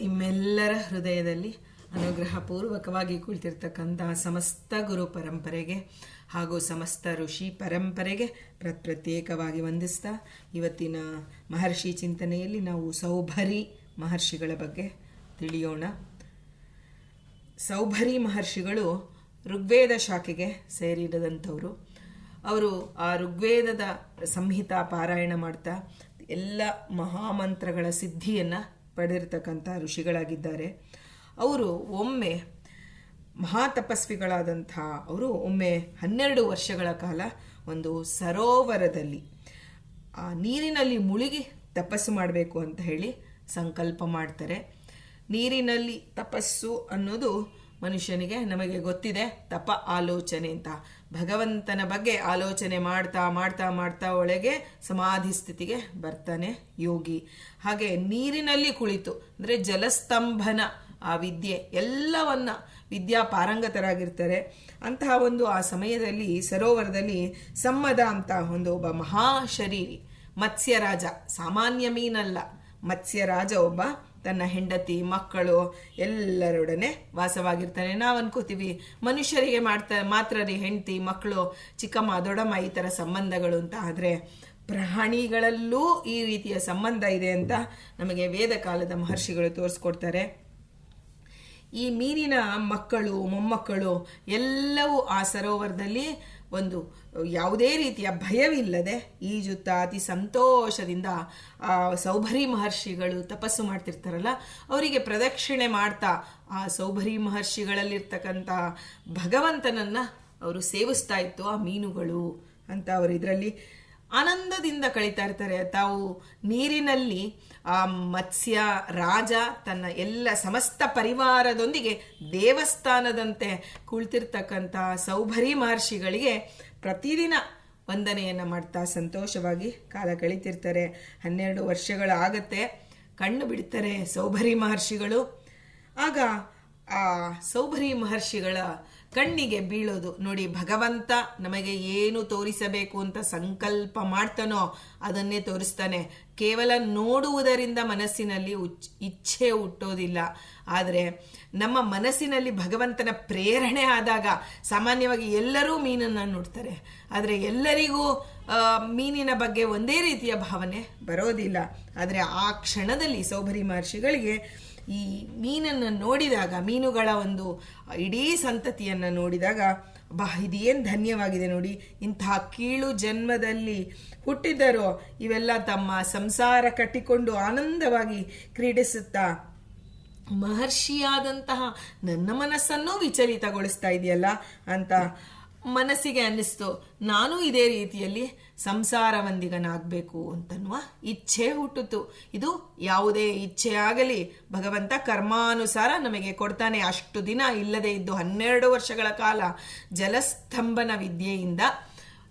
ನಿಮ್ಮೆಲ್ಲರ ಹೃದಯದಲ್ಲಿ ಅನುಗ್ರಹಪೂರ್ವಕವಾಗಿ ಕುಳಿತಿರ್ತಕ್ಕಂತಹ ಸಮಸ್ತ ಗುರು ಪರಂಪರೆಗೆ ಹಾಗೂ ಸಮಸ್ತ ಋಷಿ ಪರಂಪರೆಗೆ ಪ್ರತ್ ಪ್ರತ್ಯೇಕವಾಗಿ ವಂದಿಸ್ತಾ ಇವತ್ತಿನ ಮಹರ್ಷಿ ಚಿಂತನೆಯಲ್ಲಿ ನಾವು ಸೌಭರಿ ಮಹರ್ಷಿಗಳ ಬಗ್ಗೆ ತಿಳಿಯೋಣ. ಸೌಭರಿ ಮಹರ್ಷಿಗಳು ಋಗ್ವೇದ ಶಾಖೆಗೆ ಸೇರಿಡದಂಥವ್ರು ಅವರು ಆ ಋಗ್ವೇದದ ಸಂಹಿತಾ ಪಾರಾಯಣ ಮಾಡ್ತಾ ಎಲ್ಲ ಮಹಾಮಂತ್ರಗಳ ಸಿದ್ಧಿಯನ್ನು ಪಡೆದಿರ್ತಕ್ಕಂಥ ಋಷಿಗಳಾಗಿದ್ದಾರೆ. ಅವರು ಒಮ್ಮೆ ಮಹಾತಪಸ್ವಿಗಳಾದಂಥ, ಅವರು ಒಮ್ಮೆ ಹನ್ನೆರಡು ವರ್ಷಗಳ ಕಾಲ ಒಂದು ಸರೋವರದಲ್ಲಿ, ಆ ನೀರಿನಲ್ಲಿ ಮುಳುಗಿ ತಪಸ್ಸು ಮಾಡಬೇಕು ಅಂತ ಹೇಳಿ ಸಂಕಲ್ಪ ಮಾಡ್ತಾರೆ. ನೀರಿನಲ್ಲಿ ತಪಸ್ಸು ಅನ್ನೋದು ಮನುಷ್ಯನಿಗೆ ನಮಗೆ ಗೊತ್ತಿದೆ ತಪ ಆಲೋಚನೆ ಅಂತ. ಭಗವಂತನ ಬಗ್ಗೆ ಆಲೋಚನೆ ಮಾಡ್ತಾ ಮಾಡ್ತಾ ಮಾಡ್ತಾ ಒಳಗೆ ಸಮಾಧಿ ಸ್ಥಿತಿಗೆ ಬರ್ತಾನೆ ಯೋಗಿ. ಹಾಗೆ ನೀರಿನಲ್ಲಿ ಕುಳಿತು, ಅಂದರೆ ಜಲಸ್ತಂಭನ ಆ ವಿದ್ಯೆ ಎಲ್ಲವನ್ನ ವಿದ್ಯಾ ಪಾರಂಗತರಾಗಿರ್ತಾರೆ. ಅಂತಹ ಒಂದು ಆ ಸಮಯದಲ್ಲಿ, ಸರೋವರದಲ್ಲಿ ಸಮ್ಮದ ಅಂತ ಒಂದು ಒಬ್ಬ ಮಹಾಶರೀರಿ, ಮತ್ಸ್ಯರಾಜ, ಸಾಮಾನ್ಯ ಮೀನಲ್ಲ, ಮತ್ಸ್ಯರಾಜ ಒಬ್ಬ ತನ್ನ ಹೆಂಡತಿ, ಮಕ್ಕಳು ಎಲ್ಲರೊಡನೆ ವಾಸವಾಗಿರ್ತಾನೆ. ನಾವು ಅನ್ಕೋತೀವಿ ಮನುಷ್ಯರಿಗೆ ಮಾಡ್ತಾ, ಮಾತ್ರ ರೀ ಹೆಂಡತಿ ಮಕ್ಕಳು ಚಿಕ್ಕಮ್ಮ, ದೊಡ್ಡಮ್ಮ ಈ ಥರ ಸಂಬಂಧಗಳು ಅಂತ ಆದರೆ ಪ್ರಾಣಿಗಳಲ್ಲೂ ಈ ರೀತಿಯ ಸಂಬಂಧ ಇದೆ ಅಂತ ನಮಗೆ ವೇದ ಕಾಲದ ಮಹರ್ಷಿಗಳು ತೋರಿಸ್ಕೊಡ್ತಾರೆ. ಈ ಮೀನಿನ ಮಕ್ಕಳು, ಮೊಮ್ಮಕ್ಕಳು ಎಲ್ಲವೂ ಆ ಸರೋವರದಲ್ಲಿ ಒಂದು ಯಾವುದೇ ರೀತಿಯ ಭಯವಿಲ್ಲದೆ ಈಜುತ್ತಾ ಅತಿ ಸಂತೋಷದಿಂದ ಸೌಭರಿ ಮಹರ್ಷಿಗಳು ತಪಸ್ಸು ಮಾಡ್ತಿರ್ತಾರಲ್ಲ, ಅವರಿಗೆ ಪ್ರದಕ್ಷಿಣೆ ಮಾಡ್ತಾ ಆ ಸೌಭರಿ ಮಹರ್ಷಿಗಳಲ್ಲಿರ್ತಕ್ಕಂಥ ಭಗವಂತನನ್ನ ಅವರು ಸೇವಿಸ್ತಾ ಇತ್ತು, ಆ ಮೀನುಗಳು ಅಂತ ಅವರು ಇದರಲ್ಲಿ ಆನಂದದಿಂದ ಕಳೀತಾ ಇರ್ತಾರೆ. ತಾವು ನೀರಿನಲ್ಲಿ ಆ ಮತ್ಸ್ಯ ರಾಜ ತನ್ನ ಎಲ್ಲ ಸಮಸ್ತ ಪರಿವಾರದೊಂದಿಗೆ ದೇವಸ್ಥಾನದಂತೆ ಕುಳಿತಿರ್ತಕ್ಕಂಥ ಸೌಭರಿ ಮಹರ್ಷಿಗಳಿಗೆ ಪ್ರತಿದಿನ ವಂದನೆಯನ್ನು ಮಾಡ್ತಾ ಸಂತೋಷವಾಗಿ ಕಾಲ ಕಳೀತಿರ್ತಾರೆ. ಹನ್ನೆರಡು ವರ್ಷಗಳಾಗತ್ತೆ ಕಣ್ಣು ಬಿಡ್ತಾರೆ ಸೌಭರಿ ಮಹರ್ಷಿಗಳು. ಆಗ ಆ ಸೌಭರಿ ಮಹರ್ಷಿಗಳ ಕಣ್ಣಿಗೆ ಬೀಳೋದು. ನೋಡಿ, ಭಗವಂತ ನಮಗೆ ಏನು ತೋರಿಸಬೇಕು ಅಂತ ಸಂಕಲ್ಪ ಮಾಡ್ತಾನೋ ಅದನ್ನೇ ತೋರಿಸ್ತಾನೆ. ಕೇವಲ ನೋಡುವುದರಿಂದ ಮನಸ್ಸಿನಲ್ಲಿ ಇಚ್ಛೆ ಹುಟ್ಟೋದಿಲ್ಲ. ಆದರೆ ನಮ್ಮ ಮನಸ್ಸಿನಲ್ಲಿ ಭಗವಂತನ ಪ್ರೇರಣೆ ಆದಾಗ ಸಾಮಾನ್ಯವಾಗಿ ಎಲ್ಲರೂ ಮೀನನ್ನು ನೋಡ್ತಾರೆ. ಆದರೆ ಎಲ್ಲರಿಗೂ ಮೀನಿನ ಬಗ್ಗೆ ಒಂದೇ ರೀತಿಯ ಭಾವನೆ ಬರೋದಿಲ್ಲ. ಆದರೆ ಆ ಕ್ಷಣದಲ್ಲಿ ಸೌಭರಿ ಮಹರ್ಷಿಗಳಿಗೆ ಈ ಮೀನನ್ನು ನೋಡಿದಾಗ, ಮೀನುಗಳ ಒಂದು ಇಡೀ ಸಂತತಿಯನ್ನು ನೋಡಿದಾಗ, ಬಾ, ಇದೇನು ಧನ್ಯವಾಗಿದೆ ನೋಡಿ ಇಂತಹ ಕೀಳು ಜನ್ಮದಲ್ಲಿ ಹುಟ್ಟಿದರೂ ಇವೆಲ್ಲ ತಮ್ಮ ಸಂಸಾರ ಕಟ್ಟಿಕೊಂಡು ಆನಂದವಾಗಿ ಕ್ರೀಡಿಸುತ್ತಾ, ಮಹರ್ಷಿಯಾದಂತಹ ನನ್ನ ಮನಸ್ಸನ್ನು ವಿಚಲಿತಗೊಳಿಸ್ತಾ ಇದೆಯಲ್ಲ ಅಂತ ಮನಸ್ಸಿಗೆ ಅನ್ನಿಸ್ತು, ನಾನು ಇದೇ ರೀತಿಯಲ್ಲಿ ಸಂಸಾರವಂದಿಗನಾಗಬೇಕು ಅಂತನ್ನುವ ಇಚ್ಛೆ ಹುಟ್ಟಿತು ಇದು ಯಾವುದೇ ಇಚ್ಛೆ ಆಗಲಿ, ಭಗವಂತ ಕರ್ಮಾನುಸಾರ ನಮಗೆ ಕೊಡ್ತಾನೆ. ಅಷ್ಟು ದಿನ ಇಲ್ಲದೆ ಇದ್ದು ಹನ್ನೆರಡು ವರ್ಷಗಳ ಕಾಲ ಜಲಸ್ತಂಭನ ವಿದ್ಯೆಯಿಂದ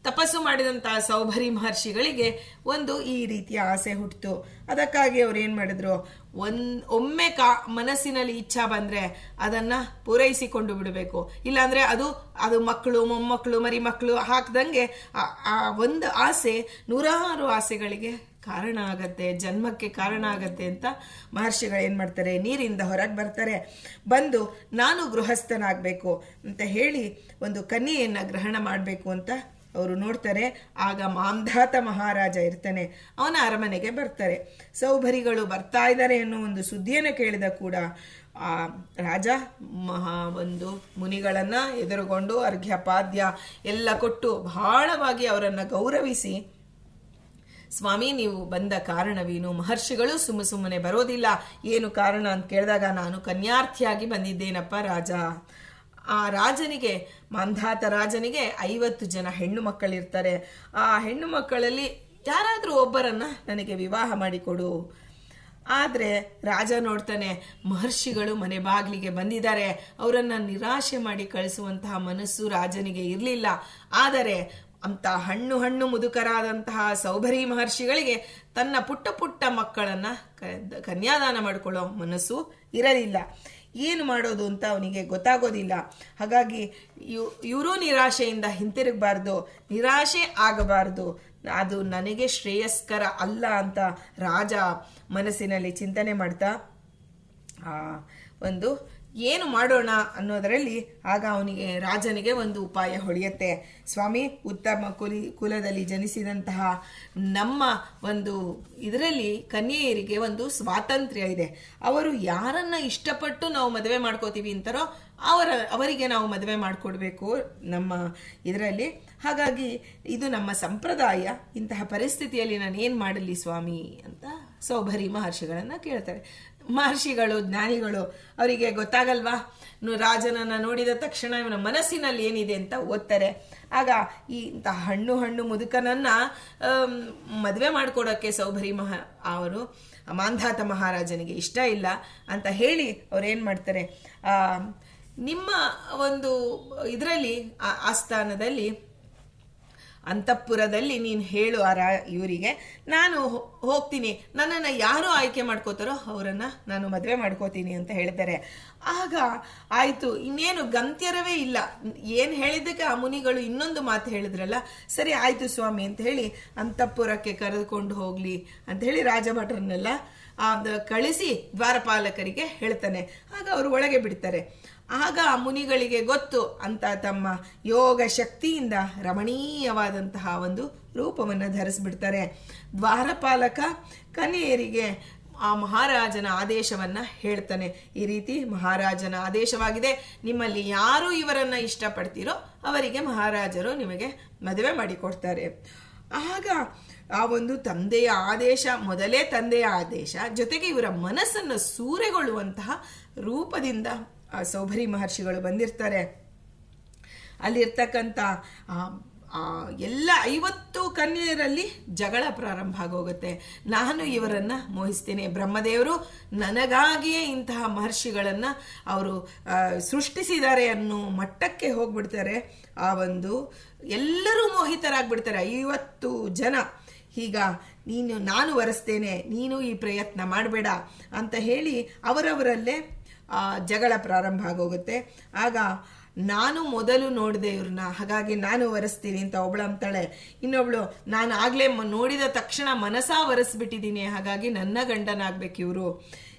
ತಪಸ್ಸು ಮಾಡಿದಂತಹ ಸೌಭರಿ ಮಹರ್ಷಿಗಳಿಗೆ ಒಂದು ಈ ರೀತಿಯ ಆಸೆ ಹುಟ್ಟಿತು ಅದಕ್ಕಾಗಿ ಅವ್ರು ಏನು ಮಾಡಿದ್ರು? ಒಂದ್, ಒಮ್ಮೆ ಕಾ, ಮನಸ್ಸಿನಲ್ಲಿ ಇಚ್ಛಾ ಬಂದ್ರೆ ಅದನ್ನ ಪೂರೈಸಿಕೊಂಡು ಬಿಡಬೇಕು. ಇಲ್ಲಾಂದರೆ ಅದು ಅದು ಮಕ್ಕಳು, ಮೊಮ್ಮಕ್ಕಳು ಮರಿ ಮಕ್ಕಳು ಹಾಕ್ದಂಗೆ ಆ ಒಂದು ಆಸೆ ನೂರಾರು ಆಸೆಗಳಿಗೆ ಕಾರಣ ಆಗತ್ತೆ, ಜನ್ಮಕ್ಕೆ ಕಾರಣ ಆಗತ್ತೆ ಅಂತ ಮಹರ್ಷಿಗಳು ಏನು ಮಾಡ್ತಾರೆ? ನೀರಿಂದ ಹೊರಗೆ ಬರ್ತಾರೆ. ಬಂದು ನಾನು ಗೃಹಸ್ಥನಾಗಬೇಕು ಅಂತ ಹೇಳಿ ಒಂದು ಕನ್ಯೆಯನ್ನು ಗ್ರಹಣ ಮಾಡಬೇಕು ಅಂತ ಅವರು ನೋಡ್ತಾರೆ, ಆಗ ಮಾಂಧಾತ ಮಹಾರಾಜ ಇರ್ತಾನೆ. ಅವನ ಅರಮನೆಗೆ ಬರ್ತಾರೆ. ಸೌಭರಿಗಳು ಬರ್ತಾ ಇದ್ದಾರೆ ಅನ್ನೋ ಒಂದು ಸುದ್ದಿಯನ್ನು ಕೇಳಿದ ಕೂಡ, ಆ ರಾಜ ಮಹಾ ಒಂದು ಮುನಿಗಳನ್ನು ಎದುರುಗೊಂಡು ಅರ್ಘ್ಯಪಾದ್ಯ ಎಲ್ಲ ಕೊಟ್ಟು ಬಹಳವಾಗಿ ಅವರನ್ನು ಗೌರವಿಸಿ, ಸ್ವಾಮಿ, ನೀವು ಬಂದ ಕಾರಣವೇನು? ಮಹರ್ಷಿಗಳು ಸುಮ್ಮ ಸುಮ್ಮನೆ ಬರೋದಿಲ್ಲ. ಏನು ಕಾರಣ? ಅಂತ ಕೇಳಿದಾಗ, ನಾನು ಕನ್ಯಾರ್ಥಿಯಾಗಿ ಬಂದಿದ್ದೇನಪ್ಪ ರಾಜ. ಆ ರಾಜನಿಗೆ, ಮಂಧಾತ ರಾಜನಿಗೆ ಐವತ್ತು ಜನ ಹೆಣ್ಣು ಮಕ್ಕಳಿರ್ತಾರೆ. ಆ ಹೆಣ್ಣು ಮಕ್ಕಳಲ್ಲಿ ಯಾರಾದರೂ ಒಬ್ಬರನ್ನ ನನಗೆ ವಿವಾಹ ಮಾಡಿಕೊಡು. ಆದರೆ ರಾಜ ನೋಡ್ತಾನೆ, ಮಹರ್ಷಿಗಳು ಮನೆ ಬಾಗಿಲಿಗೆ ಬಂದಿದ್ದಾರೆ. ಅವರನ್ನು ನಿರಾಶೆ ಮಾಡಿ ಕಳಿಸುವಂತಹ ಮನಸ್ಸು ರಾಜನಿಗೆ ಇರಲಿಲ್ಲ. ಆದರೆ ಅಂತ ಹಣ್ಣು ಹಣ್ಣು ಮುದುಕರಾದಂತಹ ಸೌಭರಿ ಮಹರ್ಷಿಗಳಿಗೆ ತನ್ನ ಪುಟ್ಟ ಪುಟ್ಟ ಮಕ್ಕಳನ್ನು ಕನ್ಯಾದಾನ ಮಾಡಿಕೊಳ್ಳೋ ಮನಸ್ಸು ಇರಲಿಲ್ಲ. ಏನು ಮಾಡೋದು ಅಂತ ಅವನಿಗೆ ಗೊತ್ತಾಗೋದಿಲ್ಲ. ಹಾಗಾಗಿ ಇವರು ನಿರಾಶೆಯಿಂದ ಹಿಂತಿರುಗಬಾರ್ದು, ನಿರಾಶೆ ಆಗಬಾರ್ದು. ಅದು ನನಗೆ ಶ್ರೇಯಸ್ಕರ ಅಲ್ಲ ಅಂತ ರಾಜ ಮನಸ್ಸಿನಲ್ಲಿ ಚಿಂತನೆ ಮಾಡ್ತಾ ಒಂದು ಏನು ಮಾಡೋಣ ಅನ್ನೋದರಲ್ಲಿ ಆಗ ಅವನಿಗೆ ರಾಜನಿಗೆ ಒಂದು ಉಪಾಯ ಹೊಳೆಯುತ್ತೆ. ಸ್ವಾಮಿ, ಉತ್ತಮ ಕುಲಿ, ಕುಲದಲ್ಲಿ ಜನಿಸಿದಂತಹ ನಮ್ಮ ಒಂದು ಇದರಲ್ಲಿ ಕನ್ಯೆಯರಿಗೆ ಒಂದು ಸ್ವಾತಂತ್ರ್ಯ ಇದೆ. ಅವರು ಯಾರನ್ನ ಇಷ್ಟಪಟ್ಟು ನಾವು ಮದುವೆ ಮಾಡ್ಕೋತೀವಿ ಅಂತಾರೋ ಅವರ, ಅವರಿಗೆ ನಾವು ಮದುವೆ ಮಾಡಿಕೊಡ್ಬೇಕು ನಮ್ಮ ಇದರಲ್ಲಿ. ಹಾಗಾಗಿ ಇದು ನಮ್ಮ ಸಂಪ್ರದಾಯ. ಇಂತಹ ಪರಿಸ್ಥಿತಿಯಲ್ಲಿ ನಾನು ಏನು ಮಾಡಲಿ ಸ್ವಾಮಿ ಅಂತ ಸೌಭರಿ ಮಹರ್ಷಿಗಳನ್ನು ಕೇಳ್ತಾರೆ. ಮಹರ್ಷಿಗಳು, ಜ್ಞಾನಿಗಳು, ಅವರಿಗೆ ಗೊತ್ತಾಗಲ್ವಾ? ರಾಜನನ್ನು ನೋಡಿದ ತಕ್ಷಣ ಇವನ ಮನಸ್ಸಿನಲ್ಲಿ ಏನಿದೆ ಅಂತ ಓದ್ತಾರೆ. ಆಗ ಈ ಇಂಥ ಹಣ್ಣು ಹಣ್ಣು ಮುದುಕನನ್ನು ಮದುವೆ ಮಾಡಿಕೊಡೋಕ್ಕೆ ಸೌಭರಿ ಮಹ ಅವರು ಮಾಂಧಾತ ಮಹಾರಾಜನಿಗೆ ಇಷ್ಟ ಇಲ್ಲ ಅಂತ ಹೇಳಿ ಅವ್ರೇನು ಮಾಡ್ತಾರೆ. ನಿಮ್ಮ ಒಂದು ಇದರಲ್ಲಿ ಆಸ್ಥಾನದಲ್ಲಿ ಅಂತಃಪುರದಲ್ಲಿ ನೀನು ಹೇಳು ಆ ರಾ, ಇವರಿಗೆ. ನಾನು ಹೋಗ್ತೀನಿ. ನನ್ನನ್ನು ಯಾರು ಆಯ್ಕೆ ಮಾಡ್ಕೋತಾರೋ ಅವರನ್ನು ನಾನು ಮದುವೆ ಮಾಡ್ಕೋತೀನಿ ಅಂತ ಹೇಳ್ತಾರೆ ಆಗ ಆಯಿತು, ಇನ್ನೇನು ಗಂತ್ಯರವೇ ಇಲ್ಲ. ಏನು ಹೇಳಿದ್ದಕ್ಕೆ ಆ ಮುನಿಗಳು ಇನ್ನೊಂದು ಮಾತು ಹೇಳಿದ್ರಲ್ಲ, ಸರಿ ಆಯಿತು ಸ್ವಾಮಿ ಅಂತ ಹೇಳಿ ಅಂತಃಪುರಕ್ಕೆ ಕರೆದುಕೊಂಡು ಹೋಗಲಿ ಅಂತ ಹೇಳಿ ರಾಜಭಟರನ್ನೆಲ್ಲ ಕಳಿಸಿ ದ್ವಾರಪಾಲಕರಿಗೆ ಹೇಳ್ತಾನೆ. ಆಗ ಅವರು ಒಳಗೆ ಬಿಡ್ತಾರೆ. ಆಗ ಆ ಮುನಿಗಳಿಗೆ ಗೊತ್ತು ಅಂತ ತಮ್ಮ ಯೋಗ ಶಕ್ತಿಯಿಂದ ರಮಣೀಯವಾದಂತಹ ಒಂದು ರೂಪವನ್ನು ಧರಿಸ್ಬಿಡ್ತಾರೆ. ದ್ವಾರಪಾಲಕ ಕನ್ಯೆಯರಿಗೆ ಆ ಮಹಾರಾಜನ ಆದೇಶವನ್ನ ಹೇಳ್ತಾನೆ. ಈ ರೀತಿ ಮಹಾರಾಜನ ಆದೇಶವಾಗಿದೆ. ನಿಮ್ಮಲ್ಲಿ ಯಾರು ಇವರನ್ನ ಇಷ್ಟಪಡ್ತೀರೋ ಅವರಿಗೆ ಮಹಾರಾಜರು ನಿಮಗೆ ಮದುವೆ ಮಾಡಿಕೊಡ್ತಾರೆ. ಆಗ ಆ ಒಂದು ತಂದೆಯ ಆದೇಶ, ಮೊದಲೇ ತಂದೆಯ ಆದೇಶ, ಜೊತೆಗೆ ಇವರ ಮನಸ್ಸನ್ನು ಸೂರೆಗೊಳ್ಳುವಂತಹ ರೂಪದಿಂದ ಆ ಸೌಭರಿ ಮಹರ್ಷಿಗಳು ಬಂದಿರ್ತಾರೆ. ಅಲ್ಲಿರ್ತಕ್ಕಂಥ ಎಲ್ಲ ಐವತ್ತು ಕನ್ಯೆಯರಲ್ಲಿ ಜಗಳ ಪ್ರಾರಂಭ ಆಗೋಗುತ್ತೆ. ನಾನು ಇವರನ್ನು ಮೋಹಿಸ್ತೇನೆ. ಬ್ರಹ್ಮದೇವರು ನನಗಾಗಿಯೇ ಇಂತಹ ಮಹರ್ಷಿಗಳನ್ನು ಅವರು ಸೃಷ್ಟಿಸಿದ್ದಾರೆ ಅನ್ನೋ ಮಟ್ಟಕ್ಕೆ ಹೋಗ್ಬಿಡ್ತಾರೆ. ಆ ಒಂದು, ಎಲ್ಲರೂ ಮೋಹಿತರಾಗ್ಬಿಡ್ತಾರೆ, ಐವತ್ತು ಜನ. ಈಗ ನೀನು, ನಾನು ವರೆಸ್ತೇನೆ, ನೀನು ಈ ಪ್ರಯತ್ನ ಮಾಡಬೇಡ ಅಂತ ಹೇಳಿ ಅವರವರಲ್ಲೇ ಜಗಳ ಪ್ರಾರಂಭ ಆಗೋಗುತ್ತೆ. ಆಗ ನಾನು ಮೊದಲು ನೋಡಿದೆ ಇವ್ರನ್ನ, ಹಾಗಾಗಿ ನಾನು ಒರೆಸ್ತೀನಿ ಅಂತ ಒಬ್ಳು ಅಂತಾಳೆ. ಇನ್ನೊಬ್ಳು, ನಾನು ಆಗ್ಲೇ ನೋಡಿದ ತಕ್ಷಣ ಮನಸಾ ಒರೆಸ್ಬಿಟ್ಟಿದ್ದೀನಿ ಹಾಗಾಗಿ ನನ್ನ ಗಂಡನಾಗ್ಬೇಕು ಇವರು.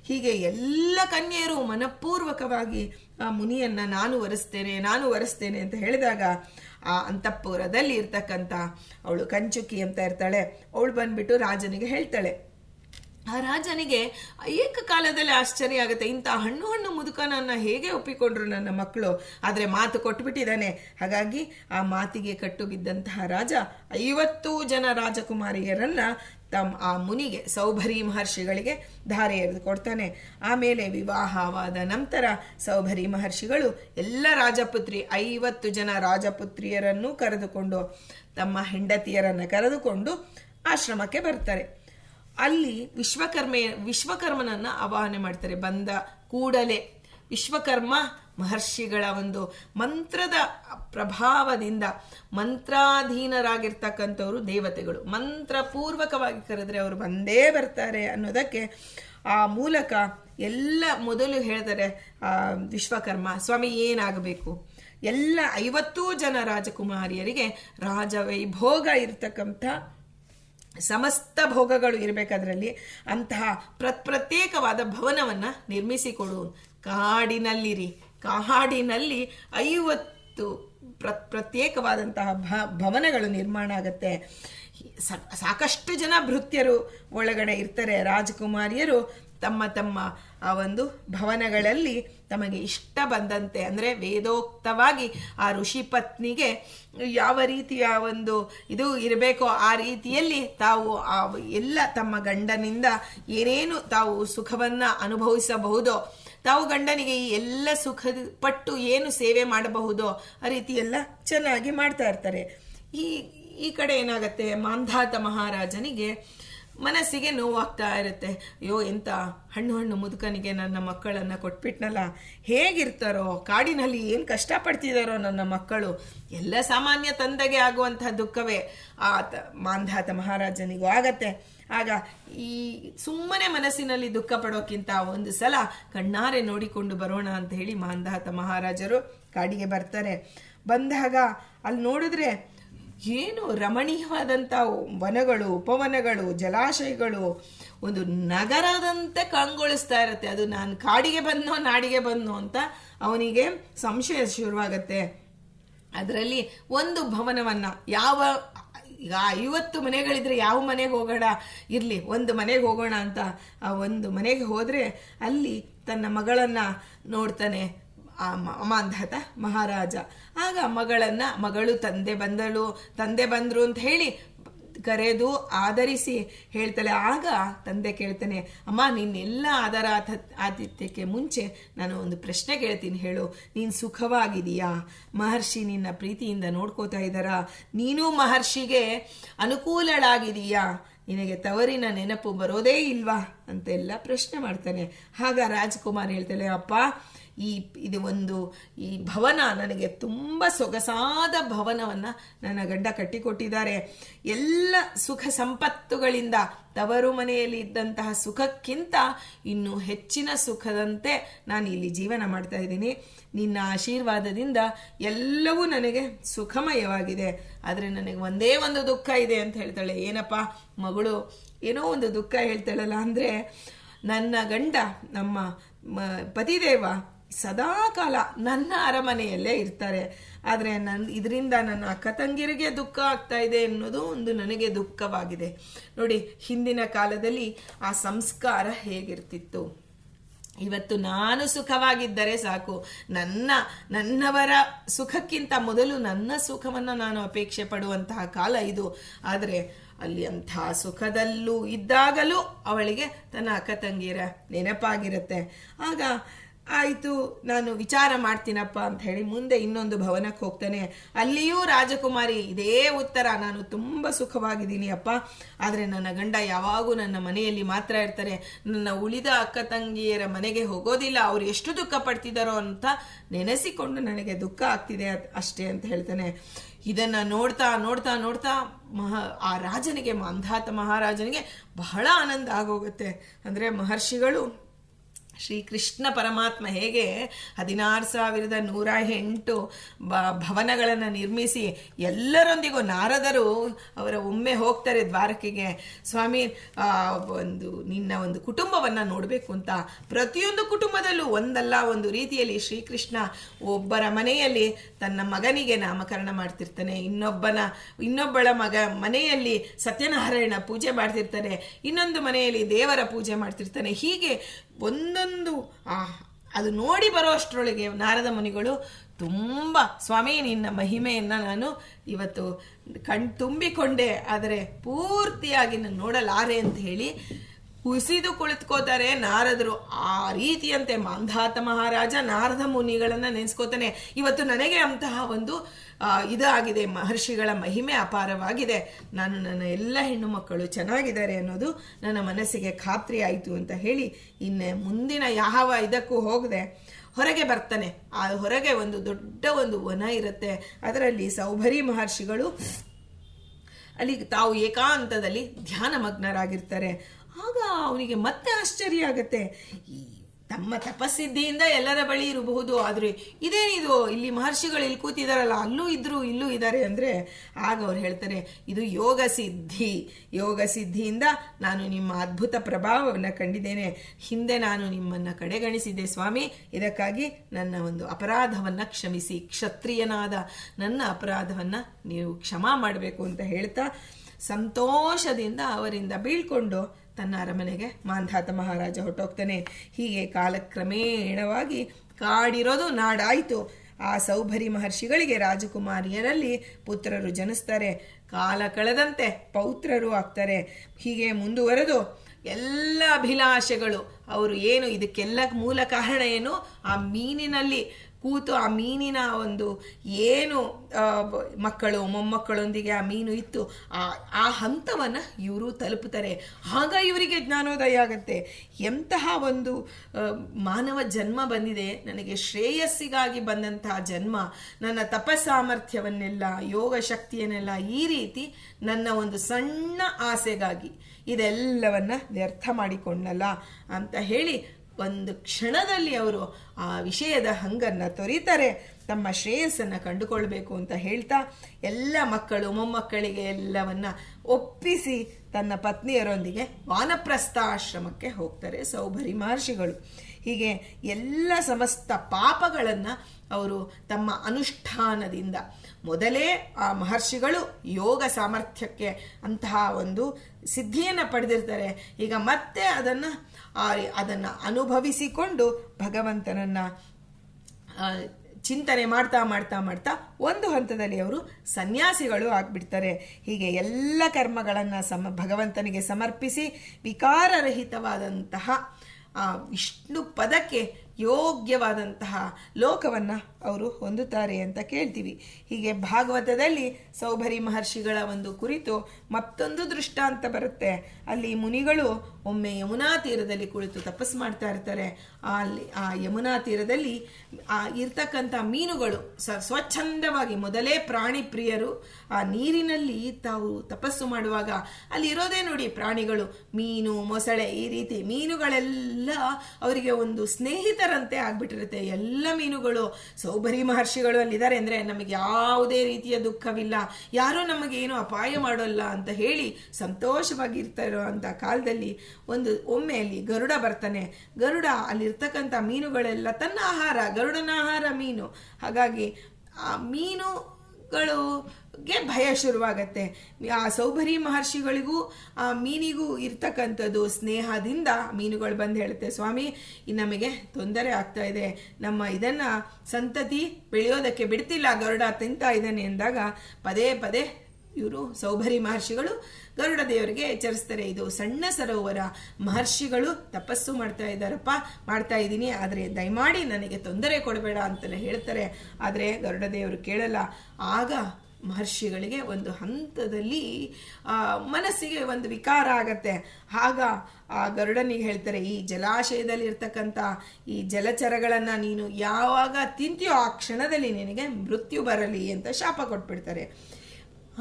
ಹೀಗೆ ಎಲ್ಲ ಕನ್ಯೆಯರು ಮನಪೂರ್ವಕವಾಗಿ, ಆ, ಮುನಿಯನ್ನ ನಾನು ಒರೆಸ್ತೇನೆ ನಾನು ಒರೆಸ್ತೇನೆ, ಅಂತ ಹೇಳಿದಾಗ, ಆ ಅಂತಃಪುರದಲ್ಲಿ ಇರ್ತಕ್ಕಂಥ ಅವಳು ಕಂಚುಕಿ ಅಂತ ಇರ್ತಾಳೆ. ಅವಳು ಬಂದ್ಬಿಟ್ಟು ರಾಜನಿಗೆ ಹೇಳ್ತಾಳೆ ಆ ರಾಜನಿಗೆ ಏಕಕಾಲದಲ್ಲಿ ಆಶ್ಚರ್ಯ ಆಗುತ್ತೆ. ಇಂಥ ಹಣ್ಣು ಹಣ್ಣು ಮುದುಕನನ್ನ ಹೇಗೆ ಒಪ್ಪಿಕೊಂಡ್ರು ನನ್ನ ಮಕ್ಕಳು? ಆದರೆ ಮಾತು ಕೊಟ್ಟುಬಿಟ್ಟಿದ್ದಾನೆ ಹಾಗಾಗಿ ಆ ಮಾತಿಗೆ ಕಟ್ಟುಗಿದ್ದಂತಹ ರಾಜ ಐವತ್ತು ಜನ ರಾಜಕುಮಾರಿಯರನ್ನ ತಮ್ಮ ಆ ಮುನಿಗೆ, ಸೌಭರಿ ಮಹರ್ಷಿಗಳಿಗೆ ಧಾರೆ ಎರೆದು ಕೊಡ್ತಾನೆ. ಆಮೇಲೆ ವಿವಾಹವಾದ ನಂತರ ಸೌಭರಿ ಮಹರ್ಷಿಗಳು ಎಲ್ಲ ರಾಜಪುತ್ರಿ, ಐವತ್ತು ಜನ ರಾಜಪುತ್ರಿಯರನ್ನು ಕರೆದುಕೊಂಡು ತಮ್ಮ ಹೆಂಡತಿಯರನ್ನು ಕರೆದುಕೊಂಡು ಆಶ್ರಮಕ್ಕೆ ಬರ್ತಾರೆ. ಅಲ್ಲಿ ವಿಶ್ವಕರ್ಮ, ವಿಶ್ವಕರ್ಮನನ್ನ ಆವಾಹನೆ ಮಾಡ್ತಾರೆ. ಬಂದ ಕೂಡಲೇ ವಿಶ್ವಕರ್ಮ ಮಹರ್ಷಿಗಳ ಒಂದು ಮಂತ್ರದ ಪ್ರಭಾವದಿಂದ ಮಂತ್ರಾಧೀನರಾಗಿರ್ತಕ್ಕಂಥವ್ರು ದೇವತೆಗಳು. ಮಂತ್ರಪೂರ್ವಕವಾಗಿ ಕರೆದ್ರೆ ಅವರು ಬಂದೇ ಬರ್ತಾರೆ ಅನ್ನೋದಕ್ಕೆ ಆ ಮೂಲಕ ಎಲ್ಲ ಮೊದಲು ಹೇಳ್ತಾರೆ ವಿಶ್ವಕರ್ಮ, ಸ್ವಾಮಿ ಏನಾಗಬೇಕು? ಎಲ್ಲ ಐವತ್ತೂ ಜನ ರಾಜಕುಮಾರಿಯರಿಗೆ ರಾಜವೈಭೋಗ ಇರ್ತಕ್ಕಂಥ ಸಮಸ್ತ ಭೋಗಗಳು ಇರಬೇಕಾದ್ರಲ್ಲಿ ಅಂತಹ ಪ್ರತ್ ಪ್ರತ್ಯೇಕವಾದ ಭವನವನ್ನು ನಿರ್ಮಿಸಿಕೊಡು. ಕಾಡಿನಲ್ಲಿರಿ. ಕಾಡಿನಲ್ಲಿ ಐವತ್ತು ಪ್ರ ಪ್ರತ್ಯೇಕವಾದಂತಹ ಭವನಗಳು ನಿರ್ಮಾಣ ಆಗತ್ತೆ. ಸಾಕಷ್ಟು ಜನ ಭೃತ್ಯರು ಒಳಗಡೆ ಇರ್ತಾರೆ. ರಾಜಕುಮಾರಿಯರು ತಮ್ಮ ತಮ್ಮ ಆ ಒಂದು ಭವನಗಳಲ್ಲಿ ತಮಗೆ ಇಷ್ಟ ಬಂದಂತೆ, ಅಂದರೆ ವೇದೋಕ್ತವಾಗಿ ಆ ಋಷಿ ಪತ್ನಿಗೆ ಯಾವ ರೀತಿಯ ಒಂದು ಇದು ಇರಬೇಕೋ ಆ ರೀತಿಯಲ್ಲಿ ತಾವು ಆ ಎಲ್ಲ ತಮ್ಮ ಗಂಡನಿಂದ ಏನೇನು ತಾವು ಸುಖವನ್ನು ಅನುಭವಿಸಬಹುದೋ, ತಾವು ಗಂಡನಿಗೆ ಈ ಎಲ್ಲ ಸುಖ ಪಟ್ಟು ಏನು ಸೇವೆ ಮಾಡಬಹುದೋ ಆ ರೀತಿ ಎಲ್ಲ ಚೆನ್ನಾಗಿ ಮಾಡ್ತಾ ಇರ್ತಾರೆ. ಈ ಈ ಕಡೆ ಏನಾಗತ್ತೆ, ಮಾಂಧಾತ ಮಹಾರಾಜನಿಗೆ ಮನಸ್ಸಿಗೆ ನೋವಾಗ್ತಾ ಇರುತ್ತೆ. ಅಯ್ಯೋ, ಎಂತ ಹಣ್ಣು ಹಣ್ಣು ಮುದುಕನಿಗೆ ನನ್ನ ಮಕ್ಕಳನ್ನು ಕೊಟ್ಬಿಟ್ನಲ್ಲ. ಹೇಗಿರ್ತಾರೋ, ಕಾಡಿನಲ್ಲಿ ಏನು ಕಷ್ಟಪಡ್ತಿದ್ದಾರೋ ನನ್ನ ಮಕ್ಕಳು. ಎಲ್ಲ ಸಾಮಾನ್ಯ ತಂದೆಗೆ ಆಗುವಂತಹ ದುಃಖವೇ. ಆ ಮಾಂಧಾತ ಮಹಾರಾಜನಿಗೂ ಆಗತ್ತೆ. ಆಗ ಈ ಸುಮ್ಮನೆ ಮನಸ್ಸಿನಲ್ಲಿ ದುಃಖ ಪಡೋಕ್ಕಿಂತ ಒಂದು ಸಲ ಕಣ್ಣಾರೆ ನೋಡಿಕೊಂಡು ಬರೋಣ ಅಂತ ಹೇಳಿ ಮಾಂಧಾತ ಮಹಾರಾಜರು ಕಾಡಿಗೆ ಬರ್ತಾರೆ. ಬಂದಾಗ ಅಲ್ಲಿ ನೋಡಿದ್ರೆ ಏನು ರಮಣೀಯವಾದಂಥ ವನಗಳು, ಉಪವನಗಳು, ಜಲಾಶಯಗಳು ಒಂದು ನಗರದಂತೆ ಕಂಗೊಳಿಸ್ತಾ ಇರುತ್ತೆ. ಅದು ನಾನು ಕಾಡಿಗೆ ಬಂದನೋ, ನಾಡಿಗೆ ಬಂದನೋ ಅಂತ ಅವನಿಗೆ ಸಂಶಯ ಶುರುವಾಗತ್ತೆ. ಅದರಲ್ಲಿ ಒಂದು ಭವನವನ್ನು ಯಾವ, ಈಗ ಐವತ್ತು ಮನೆಗಳಿದ್ರೆ ಯಾವ ಮನೆಗೆ ಹೋಗೋಣ? ಇರಲಿ, ಒಂದು ಮನೆಗೆ ಹೋಗೋಣ ಅಂತ ಆ ಒಂದು ಮನೆಗೆ ಹೋದರೆ ಅಲ್ಲಿ ತನ್ನ ಮಗಳನ್ನು ನೋಡ್ತಾನೆ. ಅಮಾಂಧಾತ ಮಹಾರಾಜ. ಆಗ ಮಗಳನ್ನ, ಮಗಳು ತಂದೆ ಬಂದಳು, ತಂದೆ ಬಂದರು ಅಂತ ಹೇಳಿ ಕರೆದು ಆಧರಿಸಿ ಹೇಳ್ತಾಳೆ. ಆಗ ತಂದೆ ಕೇಳ್ತಾನೆ, ಅಮ್ಮ, ನಿನ್ನೆಲ್ಲ ಆತ- ಆತಿಥ್ಯಕ್ಕೆ ಮುಂಚೆ ನಾನು ಒಂದು ಪ್ರಶ್ನೆ ಕೇಳ್ತೀನಿ ಹೇಳು. ನೀನು ಸುಖವಾಗಿದೆಯಾ? ಮಹರ್ಷಿ ನಿನ್ನ ಪ್ರೀತಿಯಿಂದ ನೋಡ್ಕೋತಾ ಇದ್ದಾರಾ? ನೀನು ಮಹರ್ಷಿಗೆ ಅನುಕೂಲಳಾಗಿದೀಯಾ? ನಿನಗೆ ತವರಿನ ನೆನಪು ಬರೋದೇ ಇಲ್ವಾ? ಅಂತೆಲ್ಲ ಪ್ರಶ್ನೆ ಮಾಡ್ತಾನೆ. ಆಗ ರಾಜ್ಕುಮಾರ್ ಹೇಳ್ತಾಳೆ, ಅಪ್ಪ ಈ ಇದು ಒಂದು ಈ ಭವನ ನನಗೆ ತುಂಬ ಸೊಗಸಾದ ಭವನವನ್ನು ನನ್ನ ಗಂಡ ಕಟ್ಟಿಕೊಟ್ಟಿದ್ದಾರೆ. ಎಲ್ಲ ಸುಖ ಸಂಪತ್ತುಗಳಿಂದ ತವರು ಮನೆಯಲ್ಲಿ ಇದ್ದಂತಹ ಸುಖಕ್ಕಿಂತ ಇನ್ನೂ ಹೆಚ್ಚಿನ ಸುಖದಂತೆ ನಾನು ಇಲ್ಲಿ ಜೀವನ ಮಾಡ್ತಾ ಇದ್ದೀನಿ. ನಿನ್ನ ಆಶೀರ್ವಾದದಿಂದ ಎಲ್ಲವೂ ನನಗೆ ಸುಖಮಯವಾಗಿದೆ. ಆದರೆ ನನಗೆ ಒಂದೇ ಒಂದು ದುಃಖ ಇದೆ ಅಂತ ಹೇಳ್ತಾಳೆ. ಏನಪ್ಪ ಮಗಳು? ಏನೋ ಒಂದು ದುಃಖ ಹೇಳ್ತಾಳಲ್ಲ ಅಂದರೆ ನನ್ನ ಗಂಡ ನಮ್ಮ ಪತಿದೇವ ಸದಾ ಕಾಲ ನನ್ನ ಅರಮನೆಯಲ್ಲೇ ಇರ್ತಾರೆ. ಆದರೆ ನನ್ನ ಇದರಿಂದ ನನ್ನ ಅಕ್ಕ ತಂಗಿರಿಗೆ ದುಃಖ ಆಗ್ತಾ ಇದೆ ಅನ್ನೋದು ಒಂದು ನನಗೆ ದುಃಖವಾಗಿದೆ. ನೋಡಿ, ಹಿಂದಿನ ಕಾಲದಲ್ಲಿ ಆ ಸಂಸ್ಕಾರ ಹೇಗಿರ್ತಿತ್ತು? ಇವತ್ತು ನಾನು ಸುಖವಾಗಿದ್ದರೆ ಸಾಕು. ನನ್ನ, ನನ್ನವರ ಸುಖಕ್ಕಿಂತ ಮೊದಲು ನನ್ನ ಸುಖವನ್ನು ನಾನು ಅಪೇಕ್ಷೆ ಪಡುವಂತಹ ಕಾಲ ಇದು. ಆದರೆ ಅಲ್ಲಿ ಅಂಥ ಸುಖದಲ್ಲೂ ಇದ್ದಾಗಲೂ ಅವಳಿಗೆ ತನ್ನ ಅಕ್ಕ ತಂಗಿಯರ ನೆನಪಾಗಿರುತ್ತೆ. ಆಗ ಆಯಿತು, ನಾನು ವಿಚಾರ ಮಾಡ್ತೀನಪ್ಪ ಅಂತ ಹೇಳಿ ಮುಂದೆ ಇನ್ನೊಂದು ಭವನಕ್ಕೆ ಹೋಗ್ತಾನೆ. ಅಲ್ಲಿಯೂ ರಾಜಕುಮಾರಿ, ಇದೇ ಉತ್ತರ, ನಾನು ತುಂಬ ಸುಖವಾಗಿದ್ದೀನಿ ಅಪ್ಪ. ಆದರೆ ನನ್ನ ಗಂಡ ಯಾವಾಗೂ ನನ್ನ ಮನೆಯಲ್ಲಿ ಮಾತ್ರ ಇರ್ತಾರೆ. ನನ್ನ ಉಳಿದ ಅಕ್ಕ ತಂಗಿಯರ ಮನೆಗೆ ಹೋಗೋದಿಲ್ಲ. ಅವರು ಎಷ್ಟು ದುಃಖ ಪಡ್ತಿದ್ದಾರೋ ಅಂತ ನೆನೆಸಿಕೊಂಡು ನನಗೆ ದುಃಖ ಆಗ್ತಿದೆ ಅಷ್ಟೇ ಅಂತ ಹೇಳ್ತಾನೆ. ಇದನ್ನ ನೋಡ್ತಾ ನೋಡ್ತಾ ನೋಡ್ತಾ ಮಹ, ಆ ರಾಜನಿಗೆ, ಮಂಧಾತ ಮಹಾರಾಜನಿಗೆ ಬಹಳ ಆನಂದ ಆಗೋಗುತ್ತೆ. ಅಂದರೆ ಮಹರ್ಷಿಗಳು ಶ್ರೀಕೃಷ್ಣ ಪರಮಾತ್ಮ ಹೇಗೆ ಹದಿನಾರು ಸಾವಿರದ ನೂರ ಎಂಟು ಬ ಭವನಗಳನ್ನು ನಿರ್ಮಿಸಿ ಎಲ್ಲರೊಂದಿಗೂ ನಾರದರು ಅವರ ಒಮ್ಮೆ ಹೋಗ್ತಾರೆ ದ್ವಾರಕೆಗೆ. ಸ್ವಾಮಿ ಒಂದು ನಿನ್ನ ಒಂದು ಕುಟುಂಬವನ್ನು ನೋಡಬೇಕು ಅಂತ ಪ್ರತಿಯೊಂದು ಕುಟುಂಬದಲ್ಲೂ ಒಂದಲ್ಲ ಒಂದು ರೀತಿಯಲ್ಲಿ ಶ್ರೀಕೃಷ್ಣ ಒಬ್ಬರ ಮನೆಯಲ್ಲಿ ತನ್ನ ಮಗನಿಗೆ ನಾಮಕರಣ ಮಾಡ್ತಿರ್ತಾನೆ. ಇನ್ನೊಬ್ಬನ, ಇನ್ನೊಬ್ಬಳ ಮಗ ಮನೆಯಲ್ಲಿ ಸತ್ಯನಾರಾಯಣ ಪೂಜೆ ಮಾಡ್ತಿರ್ತಾನೆ. ಇನ್ನೊಂದು ಮನೆಯಲ್ಲಿ ದೇವರ ಪೂಜೆ ಮಾಡ್ತಿರ್ತಾನೆ. ಹೀಗೆ ಒಂದೊಂದು, ಆ, ಅದು ನೋಡಿ ಬರೋ ಅಷ್ಟರೊಳಗೆ ನಾರದ ಮುನಿಗಳು ತುಂಬ, ಸ್ವಾಮಿ ನಿನ್ನ ಮಹಿಮೆಯನ್ನು ನಾನು ಇವತ್ತು ಕಣ್ ತುಂಬಿಕೊಂಡೆ, ಆದರೆ ಪೂರ್ತಿಯಾಗಿ ನಾನು ನೋಡಲಾರೆ ಅಂತ ಹೇಳಿ ಕುಸಿದು ಕುಳಿತ್ಕೋತಾರೆ, ನಾರದರು. ಆ ರೀತಿಯಂತೆ ಮಾಂಧಾತ ಮಹಾರಾಜ ನಾರದ ಮುನಿಗಳನ್ನ ನೆನೆಸ್ಕೋತಾನೆ. ಇವತ್ತು ನನಗೆ ಅಂತಹ ಒಂದು ಇದಾಗಿದೆ. ಮಹರ್ಷಿಗಳ ಮಹಿಮೆ ಅಪಾರವಾಗಿದೆ. ನಾನು ನನ್ನ ಎಲ್ಲ ಹೆಣ್ಣು ಮಕ್ಕಳು ಚೆನ್ನಾಗಿದ್ದಾರೆ ಅನ್ನೋದು ನನ್ನ ಮನಸ್ಸಿಗೆ ಖಾತ್ರಿ ಆಯಿತು ಅಂತ ಹೇಳಿ ಇನ್ನು ಮುಂದಿನ ಯಾವ ಇದಕ್ಕೂ ಹೋಗದೆ ಹೊರಗೆ ಬರ್ತಾನೆ. ಆ ಹೊರಗೆ ಒಂದು ದೊಡ್ಡ ಒಂದು ವನ ಇರುತ್ತೆ. ಅದರಲ್ಲಿ ಸೌಭರಿ ಮಹರ್ಷಿಗಳು ಅಲ್ಲಿ ತಾವು ಏಕಾಂತದಲ್ಲಿ ಧ್ಯಾನ ಮಗ್ನರಾಗಿರ್ತಾರೆ ಆಗ ಅವನಿಗೆ ಮತ್ತೆ ಆಶ್ಚರ್ಯ ಆಗತ್ತೆ. ಈ ತಮ್ಮ ತಪಸ್ಸಿದ್ಧಿಯಿಂದ ಎಲ್ಲರ ಬಳಿ ಇರಬಹುದು, ಆದರೆ ಇದೇನಿದು? ಇಲ್ಲಿ ಮಹರ್ಷಿಗಳು ಇಲ್ಲಿ ಕೂತಿದಾರಲ್ಲ, ಅಲ್ಲೂ ಇದ್ರು, ಇಲ್ಲೂ ಇದ್ದಾರೆ ಅಂದರೆ ಆಗ ಅವ್ರು ಹೇಳ್ತಾರೆ, ಇದು ಯೋಗ ಸಿದ್ಧಿ. ಯೋಗ ಸಿದ್ಧಿಯಿಂದ ನಾನು ನಿಮ್ಮ ಅದ್ಭುತ ಪ್ರಭಾವವನ್ನು ಕಂಡಿದ್ದೇನೆ. ಹಿಂದೆ ನಾನು ನಿಮ್ಮನ್ನು ಕಡೆಗಣಿಸಿದ್ದೆ ಸ್ವಾಮಿ, ಇದಕ್ಕಾಗಿ ನನ್ನ ಒಂದು ಅಪರಾಧವನ್ನು ಕ್ಷಮಿಸಿ. ಕ್ಷತ್ರಿಯನಾದ ನನ್ನ ಅಪರಾಧವನ್ನು ನೀವು ಕ್ಷಮಾ ಮಾಡಬೇಕು ಅಂತ ಹೇಳ್ತಾ ಸಂತೋಷದಿಂದ ಅವರಿಂದ ಬೀಳ್ಕೊಂಡು ತನ್ನ ಅರಮನೆಗೆ ಮಾಂಧಾತ ಮಹಾರಾಜ ಹೊರಟೋಗ್ತಾನೆ. ಹೀಗೆ ಕಾಲಕ್ರಮೇಣವಾಗಿ ಕಾಡಿರೋದು ನಾಡಾಯಿತು. ಆ ಸೌಭರಿ ಮಹರ್ಷಿಗಳಿಗೆ ರಾಜಕುಮಾರಿಯರಲ್ಲಿ ಪುತ್ರರು ಜನಿಸ್ತಾರೆ. ಕಾಲ ಕಳೆದಂತೆ ಪೌತ್ರರು ಆಗ್ತಾರೆ. ಹೀಗೆ ಮುಂದುವರೆದು ಎಲ್ಲ ಅಭಿಲಾಷೆಗಳು. ಅವರು ಏನು ಇದಕ್ಕೆಲ್ಲ ಮೂಲ ಕಾರಣ ಏನು? ಆ ಮೀನಿನಲ್ಲಿ ಕೂತು ಆ ಮೀನಿನ ಒಂದು ಏನು ಮಕ್ಕಳು, ಮೊಮ್ಮಕ್ಕಳೊಂದಿಗೆ ಆ ಮೀನು ಇತ್ತು, ಆ ಆ ಹಂತವನ್ನು ಇವರು ತಲುಪುತ್ತಾರೆ. ಆಗ ಇವರಿಗೆ ಜ್ಞಾನೋದಯ ಆಗತ್ತೆ. ಎಂತಹ ಒಂದು ಮಾನವ ಜನ್ಮ ಬಂದಿದೆ, ನನಗೆ ಶ್ರೇಯಸ್ಸಿಗಾಗಿ ಬಂದಂತಹ ಜನ್ಮ, ನನ್ನ ತಪಸ್ಸಾಮರ್ಥ್ಯವನ್ನೆಲ್ಲ ಯೋಗ ಶಕ್ತಿಯನ್ನೆಲ್ಲ ಈ ರೀತಿ ನನ್ನ ಒಂದು ಸಣ್ಣ ಆಸೆಗಾಗಿ ಇದೆಲ್ಲವನ್ನ ವ್ಯರ್ಥ ಮಾಡಿಕೊಂಡಲ್ಲ ಅಂತ ಹೇಳಿ ಒಂದು ಕ್ಷಣದಲ್ಲಿ ಅವರು ಆ ವಿಷಯದ ಹಂಗನ್ನು ತೊರೀತಾರೆ. ತಮ್ಮ ಶ್ರೇಯಸ್ಸನ್ನು ಕಂಡುಕೊಳ್ಬೇಕು ಅಂತ ಹೇಳ್ತಾ ಎಲ್ಲ ಮಕ್ಕಳು, ಮೊಮ್ಮಕ್ಕಳಿಗೆ ಎಲ್ಲವನ್ನ ಒಪ್ಪಿಸಿ ತನ್ನ ಪತ್ನಿಯರೊಂದಿಗೆ ವಾನಪ್ರಸ್ಥಾಶ್ರಮಕ್ಕೆ ಹೋಗ್ತಾರೆ ಸೌಭರಿ ಮಹರ್ಷಿಗಳು. ಹೀಗೆ ಎಲ್ಲ ಸಮಸ್ತ ಪಾಪಗಳನ್ನು ಅವರು ತಮ್ಮ ಅನುಷ್ಠಾನದಿಂದ. ಮೊದಲೇ ಆ ಮಹರ್ಷಿಗಳು ಯೋಗ ಸಾಮರ್ಥ್ಯಕ್ಕೆ ಅಂತಹ ಒಂದು ಸಿದ್ಧಿಯನ್ನು ಪಡೆದಿರ್ತಾರೆ. ಈಗ ಮತ್ತೆ ಅದನ್ನು ಅದನ್ನು ಅನುಭವಿಸಿಕೊಂಡು ಭಗವಂತನನ್ನು ಚಿಂತನೆ ಮಾಡ್ತಾ ಮಾಡ್ತಾ ಮಾಡ್ತಾ ಒಂದು ಹಂತದಲ್ಲಿ ಅವರು ಸನ್ಯಾಸಿಗಳು ಆಗಿಬಿಡ್ತಾರೆ. ಹೀಗೆ ಎಲ್ಲ ಕರ್ಮಗಳನ್ನು ಸಮ ಭಗವಂತನಿಗೆ ಸಮರ್ಪಿಸಿ ವಿಕಾರರಹಿತವಾದಂತಹ ಆ ವಿಷ್ಣು ಪದಕ್ಕೆ ಯೋಗ್ಯವಾದಂತಹ ಲೋಕವನ್ನು ಅವರು ಹೊಂದುತ್ತಾರೆ ಅಂತ ಕೇಳ್ತೀವಿ. ಹೀಗೆ ಭಾಗವತದಲ್ಲಿ ಸೌಭರಿ ಮಹರ್ಷಿಗಳ ಒಂದು ಕುರಿತು ಮತ್ತೊಂದು ದೃಷ್ಟಾಂತ ಬರುತ್ತೆ. ಅಲ್ಲಿ ಮುನಿಗಳು ಒಮ್ಮೆ ಯಮುನಾ ತೀರದಲ್ಲಿ ಕುಳಿತು ತಪಸ್ಸು ಮಾಡ್ತಾ ಇರ್ತಾರೆ. ಅಲ್ಲಿ ಆ ಯಮುನಾ ತೀರದಲ್ಲಿ ಆ ಇರ್ತಕ್ಕಂಥ ಮೀನುಗಳು ಸ ಸ್ವಚ್ಛಂದವಾಗಿ ಮೊದಲೇ ಪ್ರಾಣಿ ಪ್ರಿಯರು ಆ ನೀರಿನಲ್ಲಿ ತಾವು ತಪಸ್ಸು ಮಾಡುವಾಗ ಅಲ್ಲಿ ಇರೋದೇ ನೋಡಿ ಪ್ರಾಣಿಗಳು ಮೀನು ಮೊಸಳೆ ಈ ರೀತಿ ಮೀನುಗಳೆಲ್ಲ ಅವರಿಗೆ ಒಂದು ಸ್ನೇಹಿತರಂತೆ ಆಗ್ಬಿಟ್ಟಿರುತ್ತೆ. ಎಲ್ಲ ಮೀನುಗಳು ಸೌಭರಿ ಮಹರ್ಷಿಗಳು ಅಲ್ಲಿದ್ದಾರೆ ಅಂದ್ರೆ ನಮಗೆ ಯಾವುದೇ ರೀತಿಯ ದುಃಖವಿಲ್ಲ. ಯಾರೂ ನಮಗೆ ಏನು ಅಪಾಯ ಮಾಡೋಲ್ಲ ಅಂತ ಹೇಳಿ ಸಂತೋಷವಾಗಿ ಇರ್ತಾ ಇರೋ ಅಂತ ಕಾಲದಲ್ಲಿ ಒಂದು ಒಮ್ಮೆ ಅಲ್ಲಿ ಗರುಡ ಬರ್ತಾನೆ. ಗರುಡ ಅಲ್ಲಿರ್ತಕ್ಕಂಥ ಮೀನುಗಳೆಲ್ಲ ತನ್ನ ಆಹಾರ, ಗರುಡನ ಆಹಾರ ಮೀನು. ಹಾಗಾಗಿ ಆ ಮೀನುಗಳಿಗೆ ಭಯ ಶುರುವಾಗತ್ತೆ. ಆ ಸೌಭರಿ ಮಹರ್ಷಿಗಳಿಗೂ, ಆ ಮೀನಿಗೂ ಇರ್ತಕ್ಕಂಥದ್ದು ಸ್ನೇಹದಿಂದ ಮೀನುಗಳು ಬಂದು ಹೇಳುತ್ತೆ. ಸ್ವಾಮಿ ನಮಗೆ ತೊಂದರೆ ಆಗ್ತಾ ಇದೆ. ನಮ್ಮ ಇದನ್ನು ಸಂತತಿ ಬೆಳೆಯೋದಕ್ಕೆ ಬಿಡ್ತಿಲ್ಲ, ಗರುಡ ತಿಂತಾ ಇದ್ದಾನೆ ಎಂದಾಗ ಪದೇ ಪದೇ ಇವರು ಸೌಭರಿ ಮಹರ್ಷಿಗಳು ಗರುಡ ದೇವರಿಗೆ ಎಚ್ಚರಿಸ್ತಾರೆ. ಇದು ಸಣ್ಣ ಸರೋವರ. ಮಹರ್ಷಿಗಳು ತಪಸ್ಸು ಮಾಡ್ತಾ ಇದ್ದಾರಪ್ಪ, ಮಾಡ್ತಾ ಇದ್ದೀನಿ. ಆದರೆ ದಯಮಾಡಿ ನನಗೆ ತೊಂದರೆ ಕೊಡಬೇಡ ಅಂತೆಲ್ಲ ಹೇಳ್ತಾರೆ. ಆದರೆ ಗರುಡ ದೇವರು ಕೇಳಲ್ಲ. ಆಗ ಮಹರ್ಷಿಗಳಿಗೆ ಒಂದು ಹಂತದಲ್ಲಿ ಮನಸ್ಸಿಗೆ ಒಂದು ವಿಕಾರ ಆಗತ್ತೆ. ಆಗ ಆ ಗರುಡನಿಗೆ ಹೇಳ್ತಾರೆ, ಈ ಜಲಾಶಯದಲ್ಲಿ ಇರ್ತಕ್ಕಂಥ ಈ ಜಲಚರಗಳನ್ನು ನೀನು ಯಾವಾಗ ತಿಂತೀಯೋ ಆ ಕ್ಷಣದಲ್ಲಿ ನಿನಗೆ ಮೃತ್ಯು ಬರಲಿ ಅಂತ ಶಾಪ ಕೊಟ್ಬಿಡ್ತಾರೆ.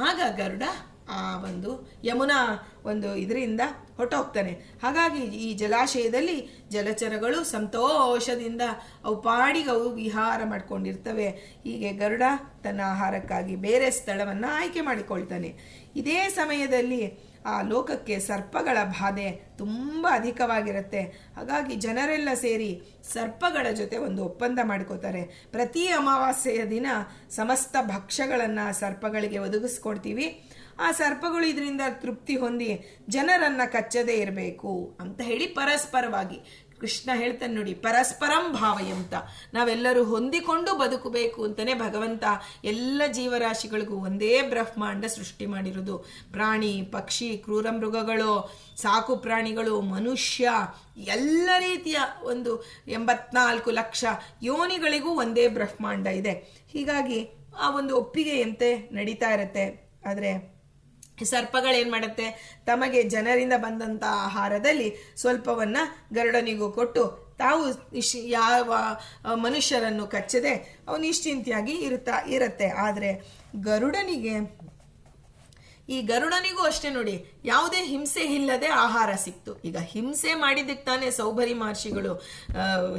ಆಗ ಗರುಡ ಆ ಒಂದು ಯಮುನಾ ಒಂದು ಇದರಿಂದ ಹೊಟ್ಟೋಗ್ತಾನೆ ಹಾಗಾಗಿ ಈ ಜಲಾಶಯದಲ್ಲಿ ಜಲಚರಗಳು ಸಂತೋಷದಿಂದ ಅವು ಪಾಡಿಗೆ ಅವು ವಿಹಾರ ಮಾಡಿಕೊಂಡಿರ್ತವೆ. ಹೀಗೆ ಗರುಡ ತನ್ನ ಆಹಾರಕ್ಕಾಗಿ ಬೇರೆ ಸ್ಥಳವನ್ನು ಆಯ್ಕೆ ಮಾಡಿಕೊಳ್ತಾನೆ. ಇದೇ ಸಮಯದಲ್ಲಿ ಆ ಲೋಕಕ್ಕೆ ಸರ್ಪಗಳ ಬಾಧೆ ತುಂಬ ಅಧಿಕವಾಗಿರುತ್ತೆ. ಹಾಗಾಗಿ ಜನರೆಲ್ಲ ಸೇರಿ ಸರ್ಪಗಳ ಜೊತೆ ಒಂದು ಒಪ್ಪಂದ ಮಾಡ್ಕೋತಾರೆ. ಪ್ರತಿ ಅಮಾವಾಸ್ಯೆಯ ದಿನ ಸಮಸ್ತ ಭಕ್ಷ್ಯಗಳನ್ನು ಸರ್ಪಗಳಿಗೆ ಒದಗಿಸ್ಕೊಡ್ತೀವಿ. ಆ ಸರ್ಪಗಳು ಇದರಿಂದ ತೃಪ್ತಿ ಹೊಂದಿ ಜನರನ್ನ ಕಚ್ಚದೇ ಇರಬೇಕು ಅಂತ ಹೇಳಿ ಪರಸ್ಪರವಾಗಿ ಕೃಷ್ಣ ಹೇಳ್ತಾನೆ ನೋಡಿ, ಪರಸ್ಪರಂ ಭಾವಯಂತ. ನಾವೆಲ್ಲರೂ ಹೊಂದಿಕೊಂಡು ಬದುಕಬೇಕು ಅಂತಾನೆ ಭಗವಂತ ಎಲ್ಲ ಜೀವರಾಶಿಗಳಿಗೂ ಒಂದೇ ಬ್ರಹ್ಮಾಂಡ ಸೃಷ್ಟಿ ಮಾಡಿರೋದು. ಪ್ರಾಣಿ, ಪಕ್ಷಿ, ಕ್ರೂರ ಮೃಗಗಳು, ಸಾಕು ಪ್ರಾಣಿಗಳು, ಮನುಷ್ಯ, ಎಲ್ಲ ರೀತಿಯ ಒಂದು ಎಂಬತ್ನಾಲ್ಕು ಲಕ್ಷ ಯೋನಿಗಳಿಗೂ ಒಂದೇ ಬ್ರಹ್ಮಾಂಡ ಇದೆ. ಹೀಗಾಗಿ ಆ ಒಂದು ಒಪ್ಪಿಗೆಯಂತೆ ನಡೀತಾ ಇರತ್ತೆ. ಆದರೆ ಸರ್ಪಗಳೇನು ಮಾಡುತ್ತೆ? ತಮಗೆ ಜನರಿಂದ ಬಂದಂಥ ಆಹಾರದಲ್ಲಿ ಸ್ವಲ್ಪವನ್ನ ಗರುಡನಿಗೂ ಕೊಟ್ಟು ತಾವು ಯಾವ ಮನುಷ್ಯರನ್ನು ಕಚ್ಚದೆ ಅವನು ನಿಶ್ಚಿಂತೆಯಾಗಿ ಇರುತ್ತಾ, ಇರುತ್ತೆ. ಆದರೆ ಗರುಡನಿಗೆ ಈ ಗರುಡನಿಗೂ ಅಷ್ಟೇ ನೋಡಿ ಯಾವುದೇ ಹಿಂಸೆ ಇಲ್ಲದೆ ಆಹಾರ ಸಿಕ್ತು. ಈಗ ಹಿಂಸೆ ಮಾಡಿದ್ದಕ್ಕೆ ತಾನೇ ಸೌಭರಿ ಮಹರ್ಷಿಗಳು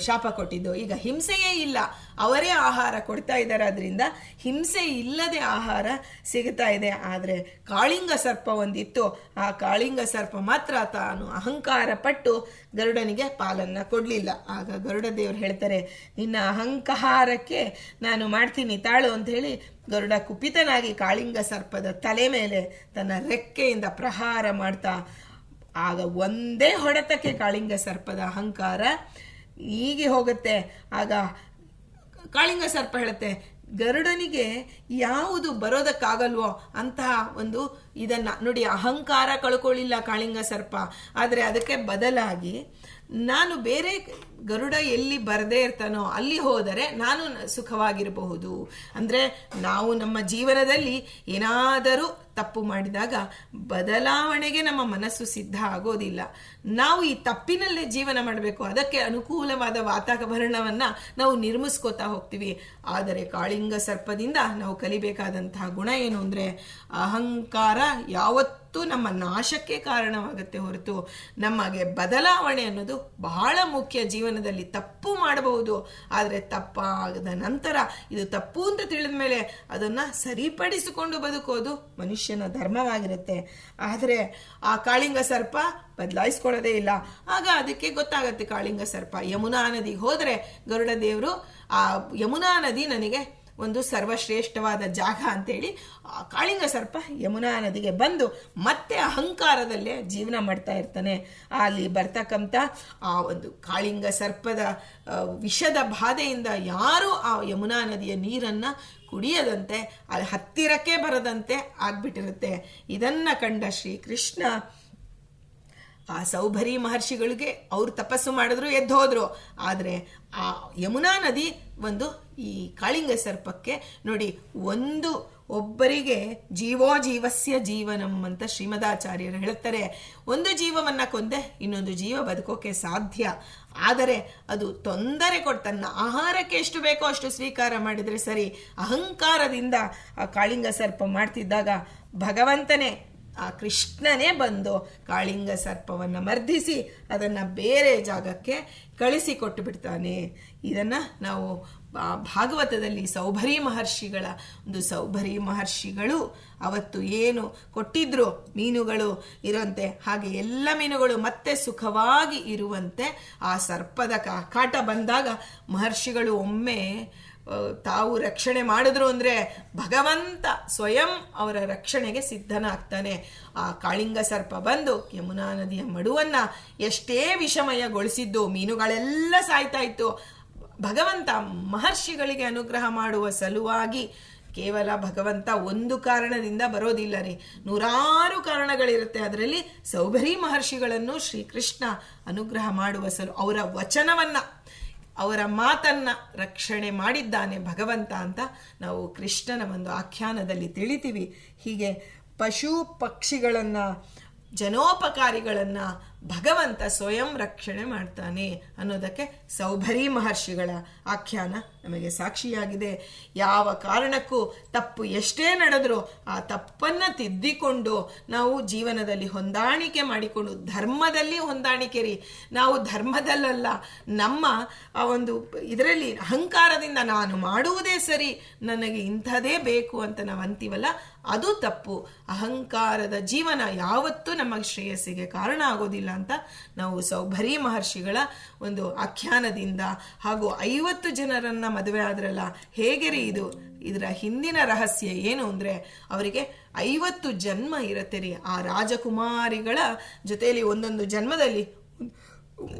ಶಾಪ ಕೊಟ್ಟಿದ್ದು. ಈಗ ಹಿಂಸೆಯೇ ಇಲ್ಲ. ಅವರೇ ಆಹಾರ ಕೊಡ್ತಾ ಇದ್ದಾರೆ. ಅದರಿಂದ ಹಿಂಸೆ ಇಲ್ಲದೆ ಆಹಾರ ಸಿಗ್ತಾ ಇದೆ. ಆದರೆ ಕಾಳಿಂಗ ಸರ್ಪ ಒಂದಿತ್ತು. ಆ ಕಾಳಿಂಗ ಸರ್ಪ ಮಾತ್ರ ತಾನು ಅಹಂಕಾರ ಪಟ್ಟು ಗರುಡನಿಗೆ ಪಾಲನ್ನ ಕೊಡಲಿಲ್ಲ. ಆಗ ಗರುಡ ದೇವರು ಹೇಳ್ತಾರೆ, ನಿನ್ನ ಅಹಂಕಾರಕ್ಕೆ ನಾನು ಮಾಡ್ತೀನಿ, ತಾಳು ಅಂತ ಹೇಳಿ ಗರುಡ ಕುಪಿತನಾಗಿ ಕಾಳಿಂಗ ಸರ್ಪದ ತಲೆ ಮೇಲೆ ತನ್ನ ರೆಕ್ಕೆಯಿಂದ ಪ್ರಹಾರ ಮಾಡ್ತಾ. ಆಗ ಒಂದೇ ಹೊಡೆತಕ್ಕೆ ಕಾಳಿಂಗ ಸರ್ಪದ ಅಹಂಕಾರ ಹೀಗೆ ಹೋಗುತ್ತೆ. ಆಗ ಕಾಳಿಂಗ ಸರ್ಪ ಹೇಳುತ್ತೆ, ಗರುಡನಿಗೆ ಯಾವುದು ಬರೋದಕ್ಕಾಗಲ್ವೋ ಅಂತಹ ಒಂದು ಇದನ್ನ. ನೋಡಿ, ಅಹಂಕಾರ ಕಳ್ಕೊಳ್ಳಿಲ್ಲ ಕಾಳಿಂಗ ಸರ್ಪ. ಆದರೆ ಅದಕ್ಕೆ ಬದಲಾಗಿ ನಾನು ಬೇರೆ ಗರುಡ ಎಲ್ಲಿ ಬರದೇ ಇರ್ತಾನೋ ಅಲ್ಲಿ ಹೋದರೆ ನಾನು ಸುಖವಾಗಿರಬಹುದು. ಅಂದರೆ ನಾವು ನಮ್ಮ ಜೀವನದಲ್ಲಿ ಏನಾದರೂ ತಪ್ಪು ಮಾಡಿದಾಗ ಬದಲಾವಣೆಗೆ ನಮ್ಮ ಮನಸ್ಸು ಸಿದ್ಧ ಆಗೋದಿಲ್ಲ. ನಾವು ಈ ತಪ್ಪಿನಲ್ಲೇ ಜೀವನ ಮಾಡಬೇಕು. ಅದಕ್ಕೆ ಅನುಕೂಲವಾದ ವಾತಾವರಣವನ್ನ ನಾವು ನಿರ್ಮಿಸ್ಕೋತಾ ಹೋಗ್ತೀವಿ. ಆದರೆ ಕಾಳಿಂಗ ಸರ್ಪದಿಂದ ನಾವು ಕಲಿಬೇಕಾದಂತಹ ಗುಣ ಏನು ಅಂದರೆ ಅಹಂಕಾರ ಯಾವತ್ತೂ ನಮ್ಮ ನಾಶಕ್ಕೆ ಕಾರಣವಾಗುತ್ತೆ ಹೊರತು ನಮಗೆ ಬದಲಾವಣೆ ಅನ್ನೋದು ಬಹಳ ಮುಖ್ಯ ಜೀವನದಲ್ಲಿ ತಪ್ಪು ಮಾಡಬಹುದು, ಆದರೆ ತಪ್ಪಾಗದ ನಂತರ ಇದು ತಪ್ಪು ಅಂತ ತಿಳಿದ ಮೇಲೆ ಅದನ್ನು ಸರಿಪಡಿಸಿಕೊಂಡು ಬದುಕೋದು ಮನುಷ್ಯನ ಧರ್ಮವಾಗಿರುತ್ತೆ. ಆದರೆ ಆ ಕಾಳಿಂಗ ಸರ್ಪ ಬದಲಾಯಿಸ್ಕೊಳ್ಳೋದೇ ಇಲ್ಲ. ಆಗ ಅದಕ್ಕೆ ಗೊತ್ತಾಗತ್ತೆ ಕಾಳಿಂಗ ಸರ್ಪ ಯಮುನಾ ನದಿಗೆ ಹೋದರೆ ಗರುಡ ದೇವರು ಆ ಯಮುನಾ ನದಿ ನನಗೆ ಒಂದು ಸರ್ವಶ್ರೇಷ್ಠವಾದ ಜಾಗ ಅಂತೇಳಿ ಆ ಕಾಳಿಂಗ ಸರ್ಪ ಯಮುನಾ ನದಿಗೆ ಬಂದು ಮತ್ತೆ ಅಹಂಕಾರದಲ್ಲೇ ಜೀವನ ಮಾಡ್ತಾ ಇರ್ತಾನೆ. ಅಲ್ಲಿ ಬರ್ತಕ್ಕಂಥ ಆ ಒಂದು ಕಾಳಿಂಗ ಸರ್ಪದ ವಿಷದ ಬಾಧೆಯಿಂದ ಯಾರೂ ಆ ಯಮುನಾ ನದಿಯ ನೀರನ್ನು ಕುಡಿಯದಂತೆ, ಅಲ್ಲಿ ಹತ್ತಿರಕ್ಕೆ ಬರದಂತೆ ಆಗ್ಬಿಟ್ಟಿರುತ್ತೆ. ಇದನ್ನು ಕಂಡ ಶ್ರೀಕೃಷ್ಣ ಆ ಸೌಭರಿ ಮಹರ್ಷಿಗಳಿಗೆ ಅವರು ತಪಸ್ಸು ಮಾಡಿದ್ರು, ಎದ್ದು ಹೋದ್ರು. ಆದರೆ ಆ ಯಮುನಾ ನದಿ ಒಂದು ಈ ಕಾಳಿಂಗ ಸರ್ಪಕ್ಕೆ ನೋಡಿ ಒಂದು ಒಬ್ಬರಿಗೆ ಜೀವೋ ಜೀವಸ್ಯ ಜೀವನಂ ಅಂತ ಶ್ರೀಮದಾಚಾರ್ಯರು ಹೇಳುತ್ತಾರೆ ಒಂದು ಜೀವವನ್ನ ಕೊಂದೆ ಇನ್ನೊಂದು ಜೀವ ಬದುಕೋಕೆ ಸಾಧ್ಯ. ಆದರೆ ಅದು ತೊಂದರೆ ಕೊಟ್ಟು ತನ್ನ ಆಹಾರಕ್ಕೆ ಎಷ್ಟು ಬೇಕೋ ಅಷ್ಟು ಸ್ವೀಕಾರ ಮಾಡಿದರೆ ಸರಿ. ಅಹಂಕಾರದಿಂದ ಆ ಕಾಳಿಂಗ ಸರ್ಪ ಮಾಡ್ತಿದ್ದಾಗ ಭಗವಂತನೇ ಆ ಕೃಷ್ಣನೇ ಬಂದು ಕಾಳಿಂಗ ಸರ್ಪವನ್ನು ಮರ್ದಿಸಿ ಅದನ್ನು ಬೇರೆ ಜಾಗಕ್ಕೆ ಕಳಿಸಿಕೊಟ್ಟು ಬಿಡ್ತಾನೆ. ಇದನ್ನು ನಾವು ಭಾಗವತದಲ್ಲಿ ಸೌಭರಿ ಮಹರ್ಷಿಗಳ ಒಂದು ಸೌಭರಿ ಮಹರ್ಷಿಗಳು ಅವತ್ತು ಏನು ಕೊಟ್ಟಿದ್ರು ಮೀನುಗಳು ಇರುವಂತೆ ಹಾಗೆ ಎಲ್ಲ ಮೀನುಗಳು ಮತ್ತೆ ಸುಖವಾಗಿ ಇರುವಂತೆ ಆ ಸರ್ಪದ ಕಾಟ ಬಂದಾಗ ಮಹರ್ಷಿಗಳು ಒಮ್ಮೆ ತಾವು ರಕ್ಷಣೆ ಮಾಡಿದ್ರು ಅಂದರೆ ಭಗವಂತ ಸ್ವಯಂ ಅವರ ರಕ್ಷಣೆಗೆ ಸಿದ್ಧನಾಗ್ತಾನೆ. ಆ ಕಾಳಿಂಗ ಸರ್ಪ ಬಂದು ಯಮುನಾ ನದಿಯ ಮಡುವನ್ನ ಎಷ್ಟೇ ವಿಷಮಯಗೊಳಿಸಿದ್ದು, ಮೀನುಗಳೆಲ್ಲ ಸಾಯ್ತಾ ಇತ್ತು. ಭಗವಂತ ಮಹರ್ಷಿಗಳಿಗೆ ಅನುಗ್ರಹ ಮಾಡುವ ಸಲುವಾಗಿ ಕೇವಲ ಭಗವಂತ ಒಂದು ಕಾರಣದಿಂದ ಬರೋದಿಲ್ಲ ರೀ. ನೂರಾರು ಕಾರಣಗಳಿರುತ್ತೆ. ಅದರಲ್ಲಿ ಸೌಭರಿ ಮಹರ್ಷಿಗಳನ್ನು ಶ್ರೀಕೃಷ್ಣ ಅನುಗ್ರಹ ಮಾಡುವ ಸಲು ಅವರ ವಚನವನ್ನ ಅವರ ಮಾತನ್ನ ರಕ್ಷಣೆ ಮಾಡಿದ್ದಾನೆ ಭಗವಂತ ಅಂತ ನಾವು ಕೃಷ್ಣನ ಒಂದು ಆಖ್ಯಾನದಲ್ಲಿ ತಿಳಿತೀವಿ. ಹೀಗೆ ಪಶು ಪಕ್ಷಿಗಳನ್ನು, ಜನೋಪಕಾರಿಗಳನ್ನ ಭಗವಂತ ಸ್ವಯಂ ರಕ್ಷಣೆ ಮಾಡ್ತಾನೆ ಅನ್ನೋದಕ್ಕೆ ಸೌಭರಿ ಮಹರ್ಷಿಗಳ ಆಖ್ಯಾನ ನಮಗೆ ಸಾಕ್ಷಿಯಾಗಿದೆ. ಯಾವ ಕಾರಣಕ್ಕೂ ತಪ್ಪು ಎಷ್ಟೇ ನಡೆದರೂ ಆ ತಪ್ಪನ್ನು ತಿದ್ದಿಕೊಂಡು ನಾವು ಜೀವನದಲ್ಲಿ ಹೊಂದಾಣಿಕೆ ಮಾಡಿಕೊಂಡು ಧರ್ಮದಲ್ಲಿ ಹೊಂದಾಣಿಕೆ ರೀ. ನಾವು ಧರ್ಮದಲ್ಲಲ್ಲ, ನಮ್ಮ ಆ ಒಂದು ಇದರಲ್ಲಿ ಅಹಂಕಾರದಿಂದ ನಾನು ಮಾಡುವುದೇ ಸರಿ, ನನಗೆ ಇಂಥದೇ ಬೇಕು ಅಂತ ನಾವು ಅಂತೀವಲ್ಲ, ಅದು ತಪ್ಪು. ಅಹಂಕಾರದ ಜೀವನ ಯಾವತ್ತೂ ನಮಗೆ ಶ್ರೇಯಸ್ಸಿಗೆ ಕಾರಣ ಆಗೋದಿಲ್ಲ. ಅಂತ ನಾವು ಸೌಭರಿ ಮಹರ್ಷಿಗಳ ಒಂದು ಆಖ್ಯಾನದಿಂದ ಹಾಗೂ ಐವತ್ತು ಜನರನ್ನ ಮದುವೆ ಆದ್ರಲ್ಲ ಹೇಗೆ ರೀ ಇದು? ಇದರ ಹಿಂದಿನ ರಹಸ್ಯ ಏನು ಅಂದ್ರೆ, ಅವರಿಗೆ ಐವತ್ತು ಜನ್ಮ ಇರುತ್ತೆ ರೀ ಆ ರಾಜಕುಮಾರಿಗಳ ಜೊತೆಯಲ್ಲಿ ಒಂದೊಂದು ಜನ್ಮದಲ್ಲಿ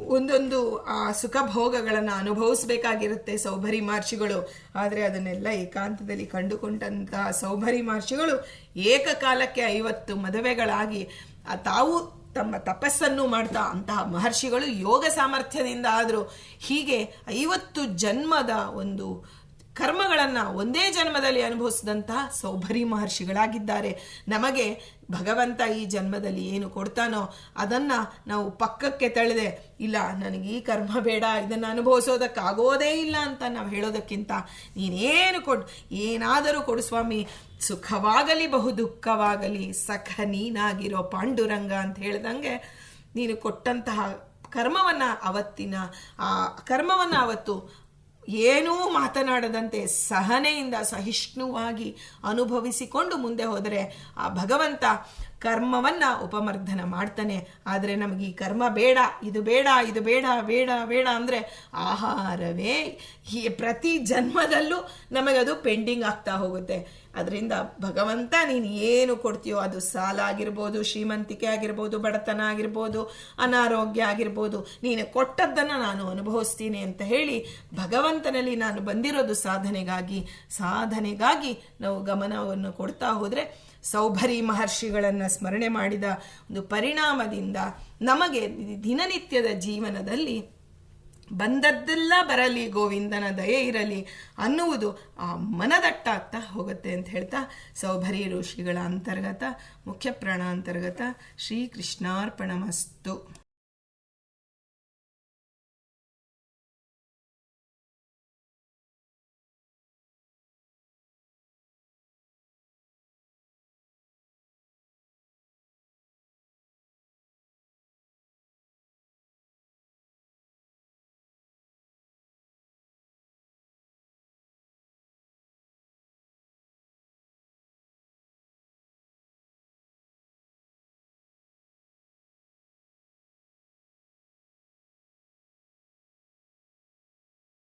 ಒಂದೊಂದು, ಆ ಸುಖ ಭೋಗಗಳನ್ನು ಅನುಭವಿಸ್ಬೇಕಾಗಿರುತ್ತೆ ಸೌಭರಿ ಮಹರ್ಷಿಗಳು. ಆದರೆ ಅದನ್ನೆಲ್ಲ ಏಕಾಂತದಲ್ಲಿ ಕಂಡುಕೊಂಡಂತಹ ಸೌಭರಿ ಮಹರ್ಷಿಗಳು ಏಕಕಾಲಕ್ಕೆ ಐವತ್ತು ಮದುವೆಗಳಾಗಿ ತಾವು ತಮ್ಮ ತಪಸ್ಸನ್ನು ಮಾಡ್ತಾ ಅಂತಹ ಮಹರ್ಷಿಗಳು ಯೋಗ ಸಾಮರ್ಥ್ಯದಿಂದ ಆದರೂ ಹೀಗೆ ಐವತ್ತು ಜನ್ಮದ ಒಂದು ಕರ್ಮಗಳನ್ನು ಒಂದೇ ಜನ್ಮದಲ್ಲಿ ಅನುಭವಿಸಿದಂತಹ ಸೌಭರಿ ಮಹರ್ಷಿಗಳಾಗಿದ್ದಾರೆ. ನಮಗೆ ಭಗವಂತ ಈ ಜನ್ಮದಲ್ಲಿ ಏನು ಕೊಡ್ತಾನೋ ಅದನ್ನು ನಾವು ಪಕ್ಕಕ್ಕೆ ತಳೆದೆ ಇಲ್ಲ, ನನಗೆ ಈ ಕರ್ಮ ಬೇಡ, ಇದನ್ನು ಅನುಭವಿಸೋದಕ್ಕಾಗೋದೇ ಇಲ್ಲ ಅಂತ ನಾವು ಹೇಳೋದಕ್ಕಿಂತ ನೀನೇನು ಕೊಡ್, ಏನಾದರೂ ಕೊಡು ಸ್ವಾಮಿ ಸುಖವಾಗಲಿ ಬಹು ದುಃಖವಾಗಲಿ ಸಖ ನೀನಾಗಿರೋ ಪಾಂಡುರಂಗ ಅಂತ ಹೇಳ್ದಂಗೆ ನೀನು ಕೊಟ್ಟಂತಹ ಕರ್ಮವನ್ನು ಅವತ್ತಿನ, ಆ ಕರ್ಮವನ್ನು ಅವತ್ತು ಏನೂ ಮಾತನಾಡದಂತೆ ಸಹನೆಯಿಂದ ಸಹಿಷ್ಣುವಾಗಿ ಅನುಭವಿಸಿಕೊಂಡು ಮುಂದೆ ಹೋದರೆ ಆ ಭಗವಂತ ಕರ್ಮವನ್ನ ಉಪಮರ್ಧನ ಮಾಡ್ತಾನೆ. ಆದರೆ ನಮಗೆ ಈ ಕರ್ಮ ಬೇಡ, ಇದು ಬೇಡ ಇದು ಬೇಡ ಬೇಡ ಬೇಡ ಅಂದರೆ ಆಹಾರವೇ ಈ ಪ್ರತಿ ಜನ್ಮದಲ್ಲೂ ನಮಗದು ಪೆಂಡಿಂಗ್ ಆಗ್ತಾ ಹೋಗುತ್ತೆ. ಅದರಿಂದ ಭಗವಂತ ನೀನು ಏನು ಕೊಡ್ತೀಯೋ ಅದು ಸಾಲ ಆಗಿರ್ಬೋದು ಶ್ರೀಮಂತಿಕೆ ಆಗಿರ್ಬೋದು, ಬಡತನ ಆಗಿರ್ಬೋದು, ಅನಾರೋಗ್ಯ ಆಗಿರ್ಬೋದು, ನೀನು ಕೊಟ್ಟದ್ದನ್ನು ನಾನು ಅನುಭವಿಸ್ತೀನಿ ಅಂತ ಹೇಳಿ ಭಗವಂತನಲ್ಲಿ ನಾನು ಬಂದಿರೋದು ಸಾಧನೆಗಾಗಿ. ಸಾಧನೆಗಾಗಿ ನಾವು ಗಮನವನ್ನು ಕೊಡ್ತಾ ಹೋದರೆ ಸೌಭರಿ ಮಹರ್ಷಿಗಳನ್ನು ಸ್ಮರಣೆ ಮಾಡಿದ ಒಂದು ಪರಿಣಾಮದಿಂದ ನಮಗೆ ದಿನನಿತ್ಯದ ಜೀವನದಲ್ಲಿ ಬಂದದ್ದೆಲ್ಲ ಬರಲಿ, ಗೋವಿಂದನ ದಯೆ ಇರಲಿ ಅನ್ನುವುದು ಆ ಮನದಟ್ಟಾಗ್ತಾ ಹೋಗುತ್ತೆ ಅಂತ ಹೇಳ್ತಾ ಸೌಭರಿ ಋಷಿಗಳ ಅಂತರ್ಗತ, ಮುಖ್ಯ ಪ್ರಾಣ ಅಂತರ್ಗತ ಶ್ರೀಕೃಷ್ಣಾರ್ಪಣಮಸ್ತು.